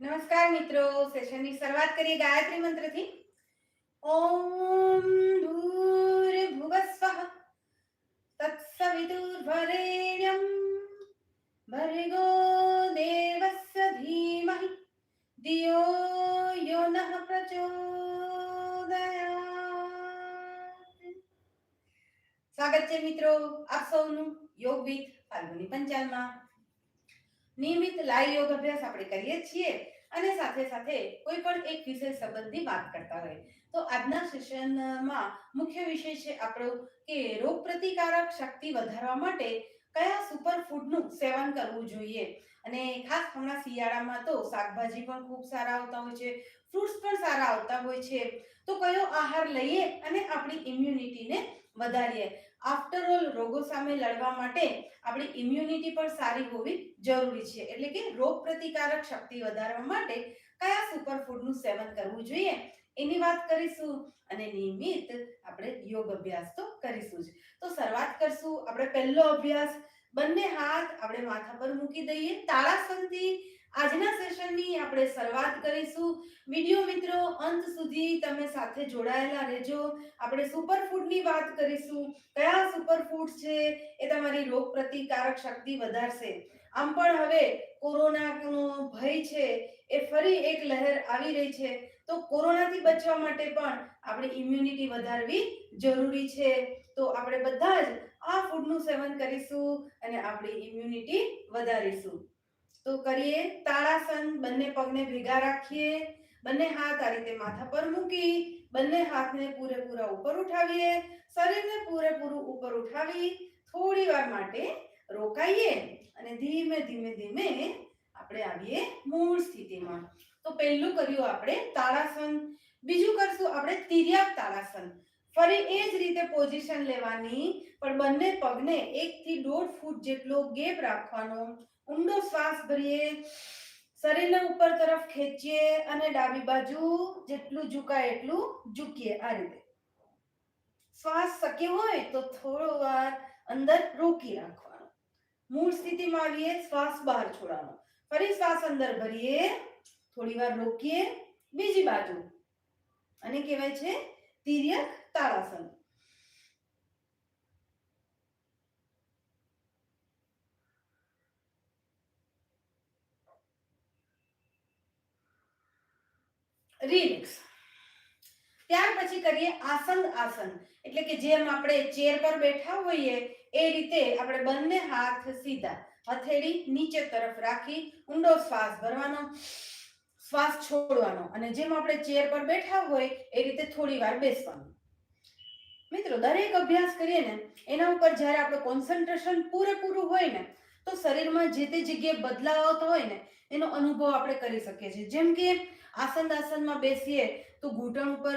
નમસ્કાર મિત્રો સેશનની શરૂઆત કરીએ ગાયત્રી મંત્રથી ઓમ ભૂર્ભુવસ્વઃ તત્સવિતુર્વરેણ્યમ ભર્ગો દેવસ્ય ધીમહિ ધિયો યો નઃ પ્રચોદયાત સ્વાગત છે મિત્રો આપ સૌનું યોગ વિથ ફાલ્ગુની પંચાલમાં નિયમિત લાઈવ યોગ અભ્યાસ આપણે કરીએ જ છીએ અને સાથે સાથે કોઈ પણ એક વિષય સંબંધી વાત કરતા હોય. તો આજના સેશનમાં મુખ્ય વિષય છે આપણો કે રોગ પ્રતિકારક શક્તિ વધારવા માટે કયા સુપર ફૂડનું સેવન કરવું જોઈએ? અને ખાસ હમણાં શિયાળામાં તો શાકભાજી પણ ખૂબ સારા આવતા હોય છે ફ્રૂટ્સ પણ સારા આવતા હોય છે. તો કયો આહાર લઈએ અને આપણી ઇમ્યુનિટીને વધારીએ? આફ્ટર ઓલ રોગો સામે લડવા માટે આપણી ઇમ્યુનિટી પણ સારી હોવી જરૂરી છે. એટલે કે રોગ પ્રતિકારક શક્તિ વધારવા માટે કયા સુપરફૂડનું સેવન કરવું જોઈએ? એની વાત કરીશું અને નિયમિત આપણે યોગ અભ્યાસ તો કરીશું જ. તો શરૂઆત કરશું. આપણે પહેલો અભ્યાસ બંને હાથ આપણે માથા પર મૂકી દઈએ. તાળાસનથી આજના સેશનની આપણે શરૂઆત કરીશું. વિડિયો મિત્રો, અંત સુધી તમે સાથે જોડાયેલા રહેજો. આપણે સુપરફૂડની વાત કરીશું. કયા સુપરફૂડ છે એ તમારી રોગ પ્રતિકારક શક્તિ વધારશે? આમ પણ હવે કોરોનાનો ભય છે એ ફરી એક લહેર આવી રહી છે. તો કોરોનાથી બચવા માટે પણ આપણે ઇમ્યુનિટી વધારવી જરૂરી છે. તો આપણે બધા જ આ ફૂડનું સેવન કરીશું અને આપણી ઇમ્યુનિટી વધારીશું. તો કરીએ, તાળાસન, બંને પગને ભેગા રાખીએ, બંને હાથ આ રીતે માથા પર મૂકી, બંને હાથને પૂરેપૂરા ઉપર ઉઠાવીએ, શરીરને પૂરેપૂરું ઉપર ઉઠાવી થોડી વાર માટે રોકાઈએ અને ધીમે ધીમે ધીમે આપણે આવીએ મૂળ સ્થિતિમાં. તો પહેલું કર્યું આપણે તાળાસન, બીજું કરશું આપણે તિર્યક તાળાસન. ફરી એ જ રીતે પોઝિશન લેવાની, પણ બંને પગને એક થી દોઢ ફૂટ જેટલો ગેપ રાખવાનો. ઊંડો શ્વાસ ભરીએ શરીરને ઉપર તરફ ખેંચીએ અને ડાબી બાજુ જેટલું ઝુકાય એટલું ઝૂકીએ આ રીતે. શ્વાસ શક્ય હોય તો થોડો વાર અંદર રોકી રાખવાનો. મૂળ સ્થિતિમાં આવીએ, શ્વાસ બહાર છોડવાનો. ફરી શ્વાસ અંદર ભરીએ, થોડી વાર રોકીએ, બીજી બાજુ. અને કહેવાય છે તિર્યક તાળાસન રિલેક્સ ત્યાર પછી કરીએ આસન આસન. એટલે કે જેમ આપણે ચેર પર બેઠા હોઈએ, એ રીતે આપણે બંને હાથ સીધા હથેળી નીચે તરફ રાખી ઊંડો શ્વાસ ભરવાનો, શ્વાસ છોડવાનો. અને જેમ આપણે ચેર પર બેઠા હોય, એ રીતે થોડી વાર બેસવાનું. મિત્રો, દરેક અભ્યાસ કરીએ ને, એના ઉપર જ્યારે આપણે કોન્સન્ટ્રેશન પૂરેપૂરું હોય ને, તો શરીરમાં જે તે જગ્યાએ બદલાવ આવતો હોય ને, એનો અનુભવ આપણે કરી શકીએ છીએ. જેમ કે આસન આસનમાં બેસીએ, તો ઘૂંટણ ઉપર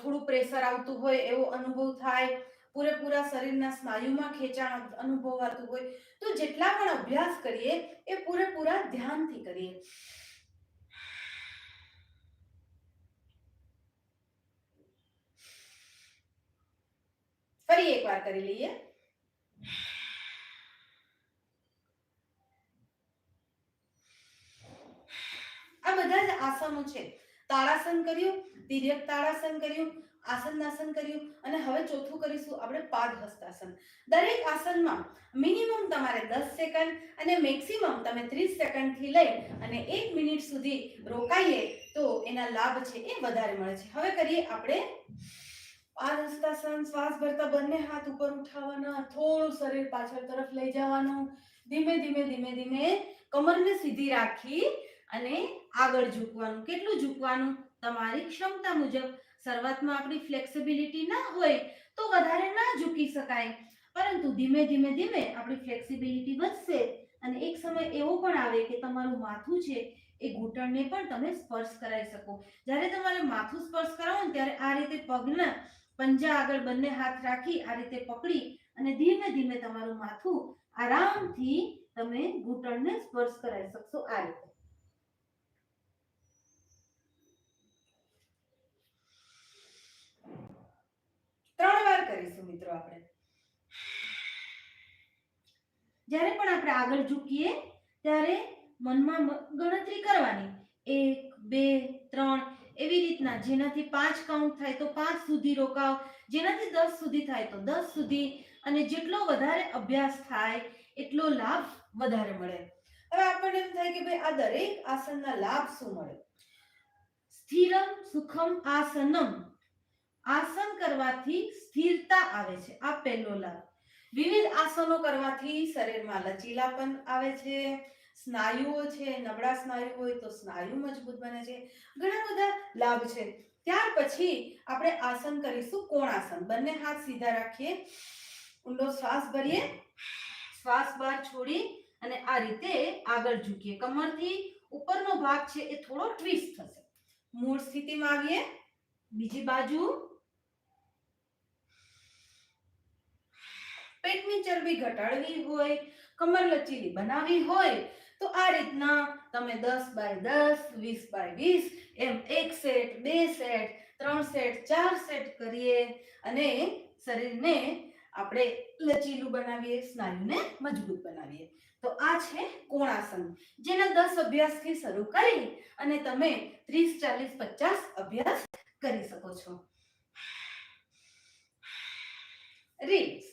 થોડું પ્રેશર આવતું હોય, એવો અનુભવ થાય. પૂરેપૂરા શરીરના સ્નાયુમાં ખેંચાણ અનુભવાતું હોય. તો જેટલા પણ અભ્યાસ કરીએ, એ પૂરેપૂરા ધ્યાનથી કરીએ. ફરી એકવાર કરી લઈએ. આ બધા જ આસનો છે. તાળાસન કર્યું, તિર્યક તાળાસન કર્યું, આસનાસન કર્યું અને હવે ચોથું કરીશું આપણે પાદ હસ્તાસન દરેક આસનમાં મિનિમમ તમારે 10 સેકન્ડ અને મેક્સિમમ તમે 30 સેકન્ડથી લઈ અને 1 મિનિટ સુધી રોકાઈએ તો એના લાભ છે એ વધારે મળે છે. હવે કરીએ આપણે પાદ હસ્તાસન શ્વાસ ભરતા બંને હાથ ઉપર ઉઠાવવાના, થોડું શરીર પાછળ તરફ લઈ જવાનું. ધીમે ધીમે ધીમે ધીમે કમરને સીધી રાખી અને આગળ ઝૂકવાનું. કેટલું ઝૂકવાનું? તમારી ક્ષમતા મુજબ. શરૂઆતમાં આપણી ફ્લેક્સિબિલિટી ના હોય તો વધારે ના ઝૂકી શકાય. પરંતુ ધીમે ધીમે ધીમે આપણી ફ્લેક્સિબિલિટી વધશે અને એક સમય એવો પણ આવે કે તમારું માથું છે એ ઘૂંટણને પણ તમે સ્પર્શ કરાવી શકો. જ્યારે તમારે માથું સ્પર્શ કરાવો ને ત્યારે આ રીતે પગના પંજા આગળ બંને હાથ રાખી આ રીતે પકડી અને ધીમે ધીમે તમારું માથું આરામથી તમે ઘૂંટણને સ્પર્શ કરાવી શકશો આ રીતે. ત્રણ વાર કરીશું મિત્રો આપણે. જ્યારે પણ આપણે આગળ ઝૂકીએ, ત્યારે મનમાં ગણતરી કરવાની. એક, બે, ત્રણ એવી રીતના જેનાથી પાંચ કાઉન્ટ થાય તો પાંચ સુધી રોકાવ, જેનાથી દસ સુધી થાય તો દસ સુધી, અને જેટલો વધારે અભ્યાસ થાય એટલો લાભ વધારે મળે. હવે આપણને એમ થાય કે ભાઈ આ દરેક આસનના લાભ શું મળે? સ્થિરમ સુખમ આસનમ. આસન કરવાથી સ્થિરતા આવે છે, આ પહેલો લાભ. વિવિધ આસનો કરવાથી શરીરમાં લચીલાપન આવે છે સ્નાયુઓ છે, નબળા સ્નાયુ હોય તો સ્નાયુ મજબૂત બને છે. ઘણા બધા લાભ છે. ત્યાર પછી આપણે આસન કરીશું કોણાસન. બંને હાથ સીધા રાખીએ. ઊંડો શ્વાસ ભરીએ. શ્વાસ બહાર છોડી અને આ રીતે આગળ ઝૂકીએ. કમરથી ઉપરનો ભાગ છે એ થોડો ટ્વિસ્ટ થશે. મૂળ સ્થિતિમાં આવીએ બીજી બાજુ. પેટની ચરબી ઘટાડવી હોય, કમર લચીલી બનાવવી હોય તો આ રીતના તમે દસ બાય દસ, વીસ બાય વીસ, એમ એક સેટ, બે સેટ, ત્રણ સેટ, ચાર સેટ કરીએ અને શરીરને આપણે લચીલું બનાવીએ, સ્નાયુને મજબૂત બનાવીએ. તો આ છે કોણાસન. જેના દસ અભ્યાસથી શરૂ કરી અને તમે ત્રીસ, ચાલીસ, પચાસ અભ્યાસ કરી શકો છો. રીલ્સ.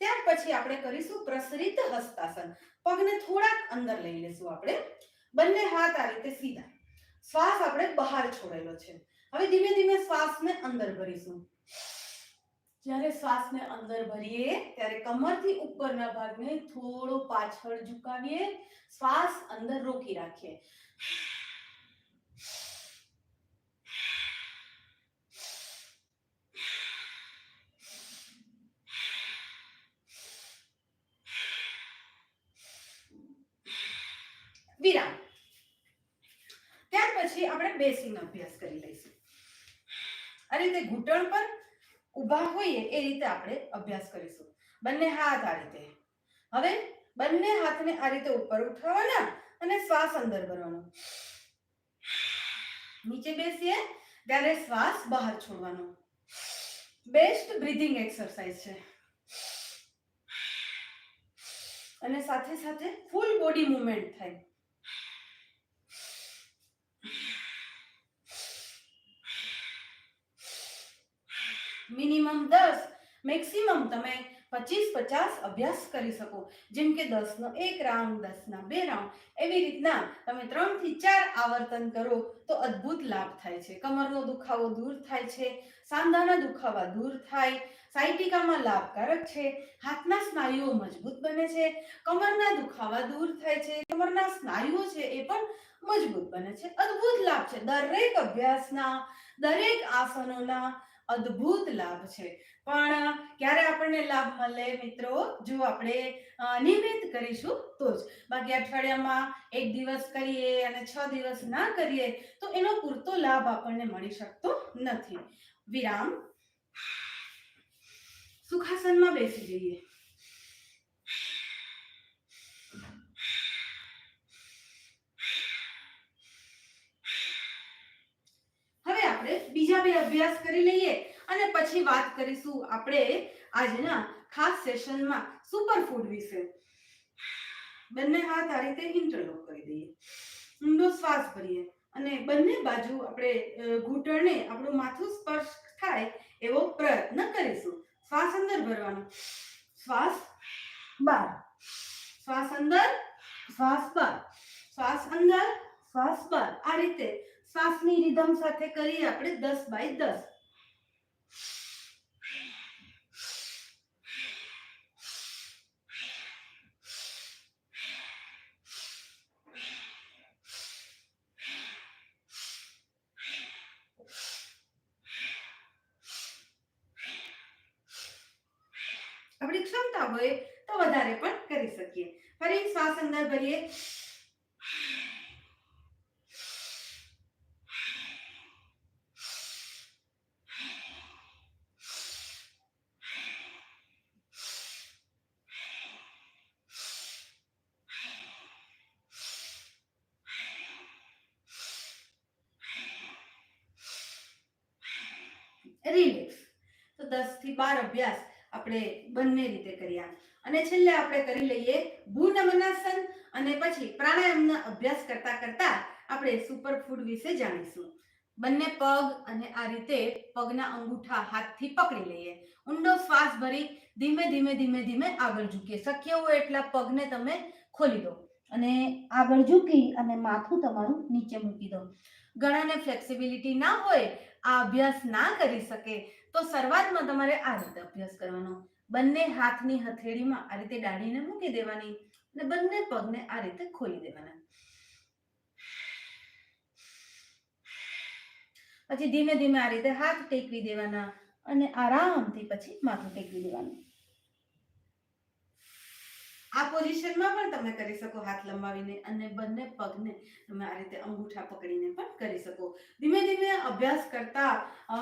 ત્યાર પછી આપણે કરીશું પ્રસરિત હસ્તાસન. પગને થોડાક અંદર લઈ લેશું આપણે. બંને હાથ આ રીતે સીધા. શ્વાસ આપણે બહાર છોડેલો છે. હવે ધીમે ધીમે શ્વાસને અંદર ભરીશું. જ્યારે શ્વાસને અંદર ભરીએ, ત્યારે કમરથી ઉપરના ભાગને થોડો પાછળ ઝુકાવીએ. શ્વાસ અંદર રોકી રાખીએ. વિરામ. ત્યાર પછી આપણે બેસીને અભ્યાસ કરી લઈશું. આ રીતે ઘૂંટણ પર ઊભા હોઈએ એ રીતે આપણે અભ્યાસ કરીશું. બંને હાથ આ રીતે. હવે બંને હાથને આ રીતે ઉપર ઉઠાવવાના અને શ્વાસ અંદર ભરવાનો. નીચે બેસીએ, ત્યારે શ્વાસ બહાર છોડવાનો. બેસ્ટ બ્રીથિંગ એક્સરસાઇઝ છે. અને સાથે સાથે ફૂલ બોડી મુવમેન્ટ થાય. મિનિમમ દસ, મેક્સિમમ તમે પચીસ, પચાસ અભ્યાસ કરી શકો. જેમ કે દસનો એક રાઉન્ડ દસના બે રાઉન્ડ, એવી રીતના તમે ત્રણથી ચાર આવર્તન કરો તો અદ્ભુત લાભ થાય છે. કમરનો દુખાવો દૂર થાય છે, સાંધાના દુખાવા દૂર થાય, સાયટિકામાં લાભકારક છે, હાથના સ્નાયુઓ મજબૂત બને છે, કમરના દુખાવા દૂર થાય છે, કમરના સ્નાયુઓ છે એ પણ મજબૂત બને છે. અદ્ભુત લાભ છે. દરેક અભ્યાસના, દરેક આસનોના અદ્ભુત લાભ છે. પણ ક્યારે આપણને લાભ મળે મિત્રો? જો આપણે નિયમિત કરીશું, તો જ. બાકી અઠવાડિયામાં એક દિવસ કરીએ અને છ દિવસ ના કરીએ, તો એનો પૂરતો લાભ આપણને મળી શકતો નથી. વિરામ. સુખાસનમાં બેસી જઈએ હવે આપણે બીજા બે અભ્યાસ કરી લઈએ અને પછી વાત કરીશું આપણે આજના ખાસ સેશનમાં સુપરફૂડ વિશે. બંને હાથ આ રીતે ઇન્ટરલોક કરી દઈએ. ઊંડો શ્વાસ ભરીએ અને બંને બાજુ આપણે ઘૂંટણને આપણું માથું સ્પર્શ થાય એવો પ્રયત્ન કરીશું. શ્વાસ અંદર ભરવાનો. શ્વાસ બહાર શ્વાસ અંદર, શ્વાસ બહાર શ્વાસ અંદર, શ્વાસ બહાર આ રીતે શ્વાસની રિધમ સાથે કરીએ આપણે દસ બાય દસ. આપણી ક્ષમતા હોય તો વધારે પણ કરી શકીએ. ફરી શ્વાસ અંદર ભરીએ રિલેક્સ તો દસથી બાર અભ્યાસ આપણે બંને રીતે કર્યા. અને છેલ્લે આપણે કરી લઈએ ભૂનમનાસન અને પછી પ્રાણાયામના અભ્યાસ કરતા કરતા આપણે સુપર ફૂડ વિશે જાણીશું. બંને પગ અને આ રીતે પગના અંગૂઠા હાથથી પકડી લઈએ. ઊંડો શ્વાસ ભરી ધીમે ધીમે ધીમે ધીમે આગળ ઝૂકીએ. શક્ય હોય એટલા પગને તમે ખોલી દો અને આગળ ઝૂકી અને માથું તમારું નીચે મૂકી દો. ગળાને ફ્લેક્સિબિલિટી ના હોય, આ અભ્યાસ ના કરી શકે. તો શરૂઆતમાં તમારે આ રીતે અભ્યાસ કરવાનો. બંને હાથની હથેળીમાં આ રીતે દાઢીને મૂકી દેવાની અને બંને પગને આ રીતે ખોલી દેવાના. પછી ધીમે ધીમે આ રીતે હાથ ટેકવી દેવાના અને આરામથી પછી માથું ટેકવી દેવાનું. આ પોઝિશનમાં પણ તમે કરી શકો હાથ લંબાવીને અને બંને પગને તમે આ રીતે અંગૂઠા પકડીને પણ કરી શકો. ધીમે ધીમે અભ્યાસ કરતા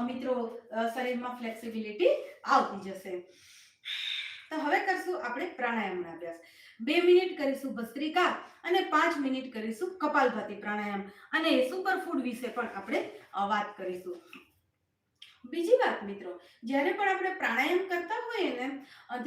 મિત્રો શરીરમાં ફ્લેક્સિબિલિટી આવતી જશે. તો હવે કરશું આપણે પ્રાણાયામનો અભ્યાસ. બે મિનિટ કરીશું ભસ્ત્રિકા અને પાંચ મિનિટ કરીશું કપાલભાતિ પ્રાણાયામ. અને સુપરફૂડ વિશે પણ આપણે વાત કરીશું. બીજી વાત મિત્રો જ્યારે પણ આપણે પ્રાણાયામ કરતા હોઈએ ને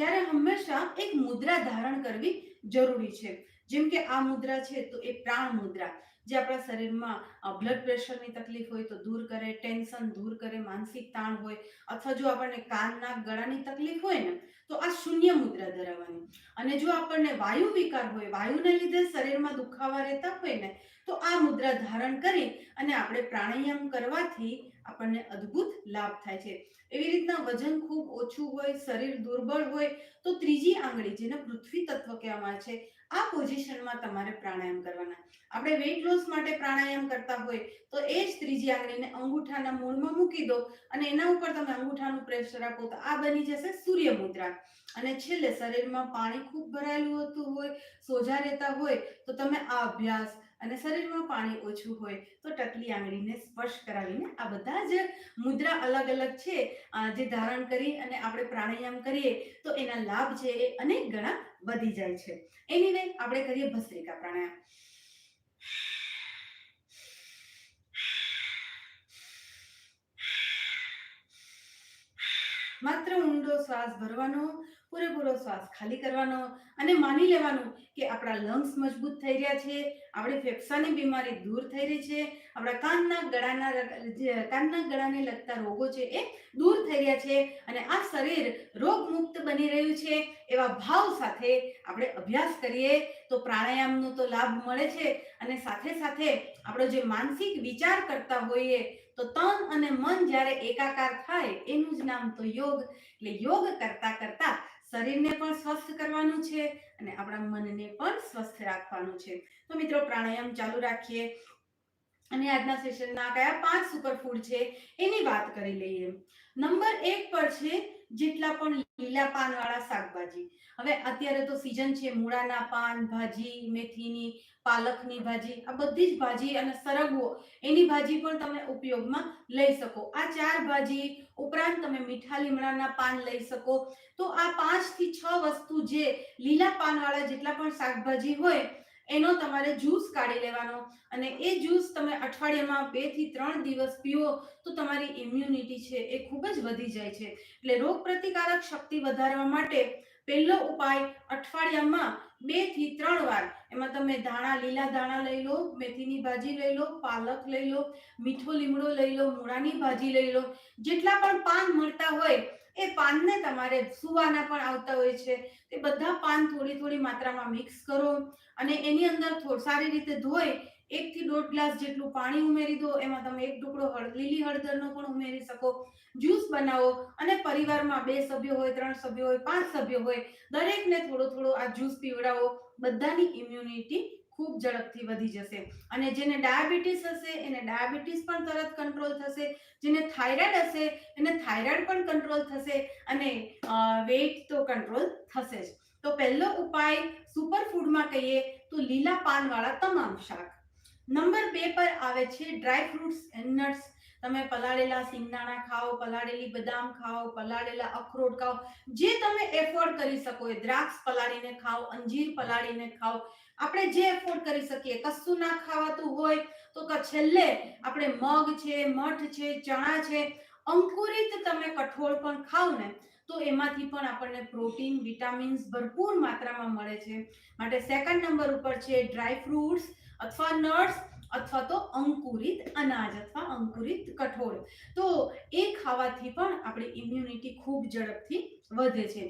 ત્યારે હંમેશા એક મુદ્રા ધારણ કરવી જરૂરી છે. જેમ કે આ મુદ્રા છે તો એ પ્રાણ મુદ્રા. જે આપણા શરીરમાં બ્લડ પ્રેશરની તકલીફ હોય તો દૂર કરે ટેન્શન દૂર કરે, માનસિક તાણ હોય, અથવા જો આપણને કાન, નાક, ગળાની તકલીફ હોય ને, તો આ શૂન્ય મુદ્રા ધરાવવાની. અને જો આપણને વાયુ વિકાર હોય, વાયુને લીધે શરીરમાં દુખાવા રહેતા હોય ને, તો આ મુદ્રા ધારણ કરી અને આપણે પ્રાણાયામ કરવાથી આપણને અદ્ભુત લાભ થાય છે. એવી રીતના વજન ખૂબ ઓછું હોય, શરીર દુર્બળ હોય, તો ત્રીજી આંગળી જેને પૃથ્વી તત્વ કહેવામાં છે, આ પોઝિશનમાં તમારે પ્રાણાયામ કરવાના. આપણે વેઇટ લોસ માટે પ્રાણાયામ કરતા હોય, તો એ જ ત્રીજી આંગળીને અંગૂઠાના મૂળમાં મૂકી દો અને એના ઉપર તમે અંગૂઠાનું પ્રેશર આપો તો આ બની જશે સૂર્ય મુદ્રા અને છેલ્લે શરીરમાં પાણી ખૂબ ભરાયેલું હોતું હોય, સોજા રહેતા હોય, તો તમે આ અભ્યાસ અને શરીરમાં પાણી ઓછું હોય તો ટકલી આંગળીને સ્પર્શ કરાવીને આ બધા જ મુદ્રા અલગ અલગ છે જે ધારણ કરી અને આપણે પ્રાણાયામ કરીએ તો એના લાભ છે એ અનેક ગણા વધી જાય છે. એની વે આપણે કરીએ ભસ્ત્રિકા પ્રાણાયામ. માત્ર ઊંડો શ્વાસ ભરવાનો પૂરેપૂરો શ્વાસ ખાલી કરવાનો અને માની લેવાનું કે આપણા લંગ્સ મજબૂત થઈ રહ્યા છે, આપણી ફેફસાની બીમારી દૂર થઈ રહી છે, આપણા કાનના ગળાના કાનના ગળાને લગતા રોગો છે એ દૂર થઈ રહ્યા છે અને આ શરીર રોગમુક્ત બની રહ્યું છે એવા ભાવ સાથે આપણે અભ્યાસ કરીએ તો પ્રાણાયામનો તો લાભ મળે છે અને સાથે સાથે આપણો જે માનસિક વિચાર કરતા હોઈએ તો તન અને મન જ્યારે એકાકાર થાય એનું જ નામ તો યોગ. એટલે યોગ કરતા કરતા શરીરને પણ સ્વસ્થ કરવાનું છે અને આપણા મનને પણ સ્વસ્થ રાખવાનું છે. તો મિત્રો, પ્રાણાયામ ચાલુ રાખીએ. અને આજના સેશનના કયા પાંચ સુપરફૂડ છે એની વાત કરી લઈએ. નંબર એક પર છે જેટલા પણ લીલા પાનવાળા શાકભાજી. હવે અત્યારે તો સિઝન છે, મૂળાના પાન, ભાજી, મેથીની, પાલકની ભાજી, આ બધી જ ભાજી અને સરગવો, એની ભાજી પણ તમે ઉપયોગમાં લઈ શકો. આ ચાર ભાજી ઉપરાંત તમે મીઠા લીમડાના પાન લઈ શકો. તો આ પાંચથી છ વસ્તુ જે લીલા પાનવાળા જેટલા પણ શાકભાજી હોય એનો તમારે જ્યુસ કાઢી લેવાનો. અને એ જ્યુસ તમે અઠવાડિયામાં બેથી ત્રણ દિવસ પીવો તો તમારી ઇમ્યુનિટી છે એ ખૂબ જ વધી જાય છે. એટલે રોગ પ્રતિકારક શક્તિ વધારવા માટે પહેલો ઉપાય અઠવાડિયામાં બેથી ત્રણ વાર. એમાં તમે ધાણા, લીલા ધાણા લઈ લો, મેથીની ભાજી લઈ લો, પાલક લઈ લો, મીઠો લીમડો લઈ લો, મૂળાની ભાજી લઈ લો. જેટલા પણ પાન મળતા હોય એ પાનને તમારે સુવાના પણ આવતા હોય છે. તે બધા પાન થોડી થોડી માત્રામાં મિક્સ કરો અને એની અંદર સારી રીતે ધોઈ એક થી દોઢ ગ્લાસ જેટલું પાણી ઉમેરી દો. એમાં તમે એક ટુકડો લીલી હળદરનો પણ ઉમેરી શકો. જ્યુસ બનાવો અને પરિવારમાં બે સભ્યો હોય, ત્રણ સભ્યો હોય, પાંચ સભ્યો હોય, દરેકને થોડો થોડો આ જ્યુસ પીવડાવો. બધાની ઇમ્યુનિટી ખૂબ ઝડપથી વધી જશે. અને જેને ડાયાબિટીસ હશે, એને ડાયાબિટીસ પણ તરત કંટ્રોલ થશે. જેને થાઇરોઇડ હશે, એને થાઇરોઇડ પણ કંટ્રોલ થશે અને વેઇટ તો કંટ્રોલ થશે જ. તો પહેલો ઉપાય સુપરફૂડમાં કહીએ તો લીલા પાનવાળા તમામ શાક. નંબર બે પર આવે છે ડ્રાય ફ્રૂટ્સ એન્ડ નટ્સ તમે પલાળેલા સિંગદાણા ખાઓ, પલાળેલી બદામ ખાઓ, પલાળેલા અખરોટ ખાઓ, જે તમે એફોર્ડ કરી શકો એ દ્રાક્ષ પલાળીને ખાઓ, અંજીર પલાળીને ખાઓ. આપણે જે એફોર્ડ કરી શકીએ, કશું ના ખાવાતું હોય તો છેલ્લે આપણે મગ છે, મઠ છે, ચણા છે, અંકુરિત તમે કઠોળ પણ ખાઓ ને, તો એમાંથી પણ આપણને પ્રોટીન, વિટામિન્સ ભરપૂર માત્રામાં મળે છે. માટે સેકન્ડ નંબર ઉપર છે ડ્રાય ફ્રૂટ્સ અથવા નટ્સ અથવા તો અંકુરિત અનાજ અથવા અંકુરિત કઠોળ. તો એ ખાવાથી પણ આપણી ઇમ્યુનિટી ખૂબ ઝડપથી વધે છે.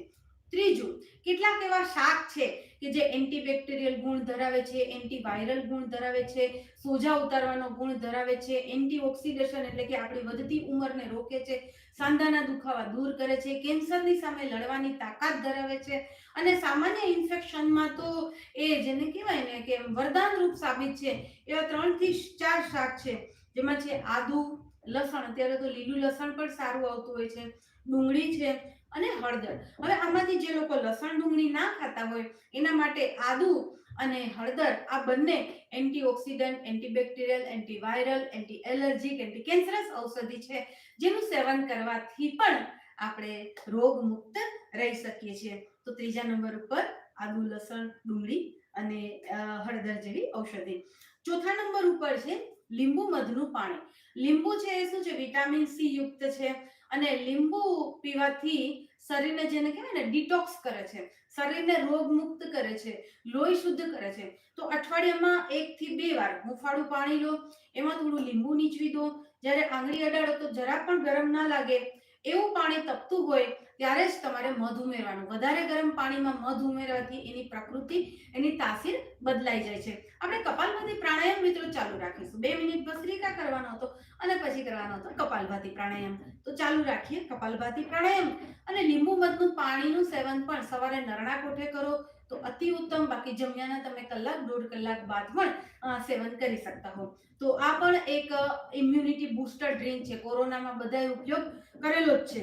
ત્રીજું, કેટલાક એવા શાક છે કે જે એન્ટીબેક્ટેરિયલ ગુણ ધરાવે છે એન્ટીવાયરલ ગુણ ધરાવે છે, સોજા ઉતારવાનો ગુણ ધરાવે છે એન્ટીઓક્સિડેશન એટલે કે આપણી વધતી ઉંમરને રોકે છે, સાંધાના દુખાવા દૂર કરે છે, કેન્સરની સામે લડવાની તાકાત ધરાવે છે અને સામાન્ય ઇન્ફેક્શનમાં તો એ જેને કહેવાય ને કે વરદાન રૂપ સાબિત છે, એવા ત્રણથી ચાર શાક છે, જેમાં છે આદુ, લસણ, અત્યારે તો લીલું લસણ પણ સારું આવતું હોય છે, ડુંગળી છે અને હળદર. હવે આમાંથી જે લોકો લસણ ડુંગળી ના ખાતા હોય, એના માટે આદુ અને હળદર, આ બંને antioxidant, antibacterial, antiviral anti allergic anti cancerous ઔષધિ છે, જેનું સેવન કરવાથી પણ આપણે રોગ મુક્ત રહી શકીએ છીએ. તો ત્રીજા નંબર ઉપર આદુ, લસણ, ડુંગળી અને હળદર જેવી ઔષધિ. ચોથા નંબર ઉપર છે લીંબુ મધનું પાણી. લીંબુ છે એ શું છે? વિટામિન સી યુક્ત છે. અને લીંબુ પીવાથી શરીરને જેને કહેવાય ને ડિટોક્સ કરે છે. શરીરને રોગ મુક્ત કરે છે, લોહી શુદ્ધ કરે છે. તો અઠવાડિયામાં એક થી બે વાર હુંફાળું પાણી લો, એમાં થોડું લીંબુ નીચવી દો. જ્યારે આંગળી અડાડો તો જરા પણ ગરમ ના લાગે. એવું પાણી તપતું હોય ત્યારે જ તમારે મધ ઉમેરવાનું. વધારે ગરમ પાણીમાં મધ ઉમેરવાથી એની પ્રકૃતિ, એની તાસીર બદલાઈ જાય છે. આપણે કપાલભાતી પ્રાણાયામ મિત્રો ચાલુ રાખીશું. બે મિનિટ ભસ્ત્રિકા કરવાનો હતો અને પછી કરવાનો હતો કપાલભાતી પ્રાણાયામ. તો ચાલુ રાખીએ કપાલભાતી પ્રાણાયામ. અને લીંબુ મધનું પાણીનું સેવન પણ સવારે નરણા કોઠે કરો તો અતિ ઉત્તમ. બાકી જમ્યાના તમે કલાક, દોઢ કલાક બાદ પણ સેવન કરી શકતા હો. તો આ પણ એક ઇમ્યુનિટી બૂસ્ટર ડ્રિંક છે. કોરોનામાં બધાએ ઉપયોગ કરેલો જ છે.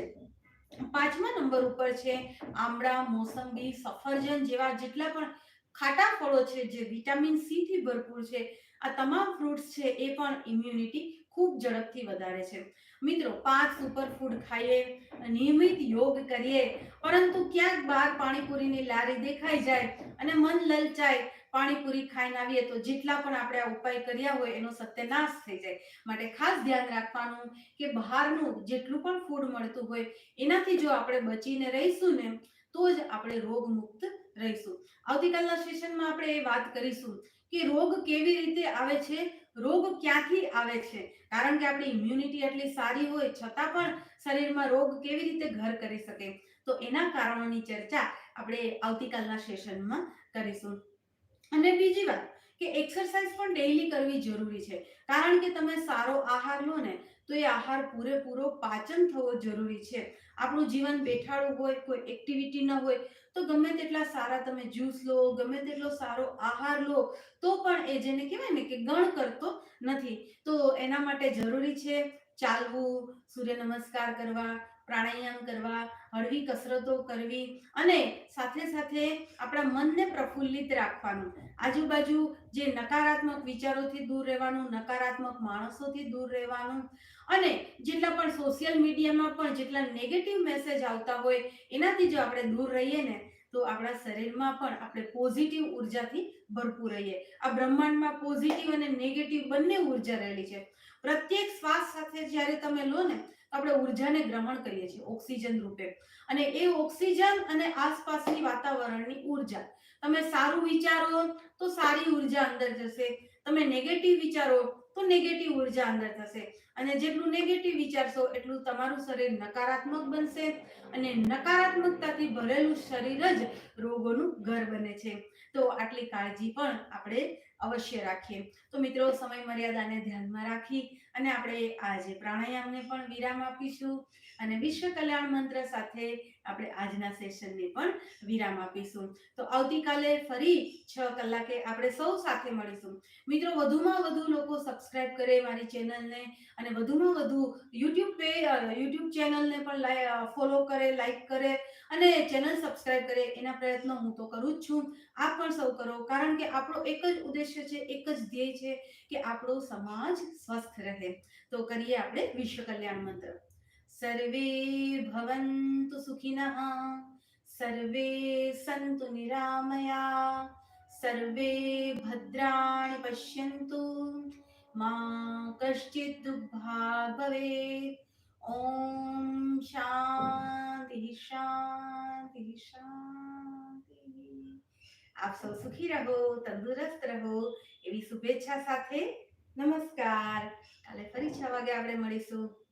પાંચમા નંબર ઉપર છે આમળા, મોસંબી, સફરજન જેવા જેટલા પણ ખાટા ફળો છે જે વિટામિન સી થી ભરપૂર છે. આ તમામ ફ્રૂટ્સ છે એ પણ ઇમ્યુનિટી ખૂબ ઝડપથી વધારે છે. મિત્રો, પાંચ સુપર ફૂડ ખાઈએ, નિયમિત યોગ કરીએ, પરંતુ ક્યાંક બહાર પાણીપુરીની લારી દેખાઈ જાય અને મન લલચાય પાણીપુરી ખાઈને આવીએ તો જેટલા પણ આપણે આ ઉપાય કર્યા હોય એનો સત્યનાશ થઈ જાય. માટે ખાસ ધ્યાન રાખવાનું કે બહારનું જેટલું પણ ફૂડ મળતું હોય એનાથી જો આપણે બચીને રહીશું ને, તો જ આપણે રોગ મુક્ત રહીશું. આવતીકાલના સેશનમાં આપણે એ વાત કરીશું કે રોગ કેવી રીતે આવે છે, રોગ ક્યાંથી આવે છે? કારણ કે આપણી ઇમ્યુનિટી એટલી સારી હોય છતાં પણ શરીરમાં રોગ કેવી રીતે ઘર કરી શકે? તો એના કારણોની ચર્ચા આપણે આવતીકાલના સેશનમાં કરીશું. અને બીજી વાત કે એક્સરસાઇઝ પણ ડેઈલી કરવી જરૂરી છે. કારણ કે તમે સારો આહાર લો ને, તો એ આહાર પૂરેપૂરો પાચન થવો જરૂરી છે. આપણું જીવન બેઠાડું હોય, કોઈ એક્ટિવિટી ન હોય, તો ગમે તેટલા સારા તમે જ્યુસ લો, ગમે તેટલો સારો આહાર લો, તો પણ એ જેને કહેવાય ને કે ગણ કરતો નથી. તો એના માટે જરૂરી છે ચાલવું, સૂર્ય નમસ્કાર કરવા, પ્રાણાયામ કરવા હળવી કસરતો કરવી અને સાથે સાથે આપણા મનને પ્રફુલ્લિત રાખવાનું. આજુબાજુ જે નકારાત્મક વિચારોથી દૂર રહેવાનું, નકારાત્મક માણસોથી દૂર રહેવાનું અને જેટલા પણ સોશિયલ મીડિયામાં પણ જેટલા નેગેટિવ મેસેજ આવતા હોય એનાથી જો આપણે દૂર રહીએ ને, તો આપણા શરીરમાં પણ આપણે પોઝિટિવ ઉર્જાથી ભરપૂર રહીએ. આ બ્રહ્માંડમાં પોઝિટિવ અને નેગેટિવ બંને ઊર્જા રહેલી છે. પ્રત્યેક શ્વાસ સાથે જ્યારે તમે લો ને આપણે ઉર્જાને ગ્રહણ કરીએ છીએ, ઓક્સિજન રૂપે. અને એ ઓક્સિજન અને આસપાસની વાતાવરણની ઊર્જા. તમે સારું વિચારો તો સારી ઊર્જા અંદર જશે. તમે નેગેટિવ વિચારો તો નેગેટિવ ઊર્જા અંદર થશે અને જેટલું નેગેટિવ વિચારશો એટલું તમારું શરીર નકારાત્મક બનશે અને નકારાત્મકતાથી ભરેલું શરીર જ રોગોનું ઘર બને છે. તો આટલી કાળજી પણ આપણે અવશ્ય રાખીએ. તો મિત્રો, સમય મર્યાદાને ધ્યાનમાં રાખી અને આપણે આજે પ્રાણાયામને પણ વિરામ આપીશું અને વિશ્વ કલ્યાણ મંત્ર સાથે આપણે આજના સેશનને પણ વિરામ આપીશું. તો આવતીકાલે ફરી છ કલાકે આપણે સૌ સાથે મળીશું. મિત્રો, વધુમાં વધુ લોકો સબસ્ક્રાઇબ કરે મારી ચેનલને અને વધુમાં વધુ યુટ્યુબ પે, યુટ્યુબ ચેનલને પણ ફોલો કરે, લાઈક કરે અને ચેનલ સબસ્ક્રાઇબ કરે એના પ્રયત્નો હું તો કરું જ છું. આપ પણ સૌ કરો, કારણ કે આપણો એક જ ઉદ્દેશ્ય છે, એક જ ધ્યેય છે કે આપણો સમાજ સ્વસ્થ રહે. તો કરીએ આપણે વિશ્વ કલ્યાણ મંત્ર. સર્વે ભવન્તુ સુખિનઃ, સર્વે સંતુ નિરામયા, સર્વે ભદ્રાણિ પશ્યન્તુ મા કશ્ચિત દુર્ભાગ ભવેત ઓમ શાંતિ શાંતિ શાંતિ. આપ સૌ સુખી રહો, તંદુરસ્ત રહો, એવી શુભેચ્છા સાથે નમસ્કાર. કાલે ફરી છ વાગે આપણે મળીશું.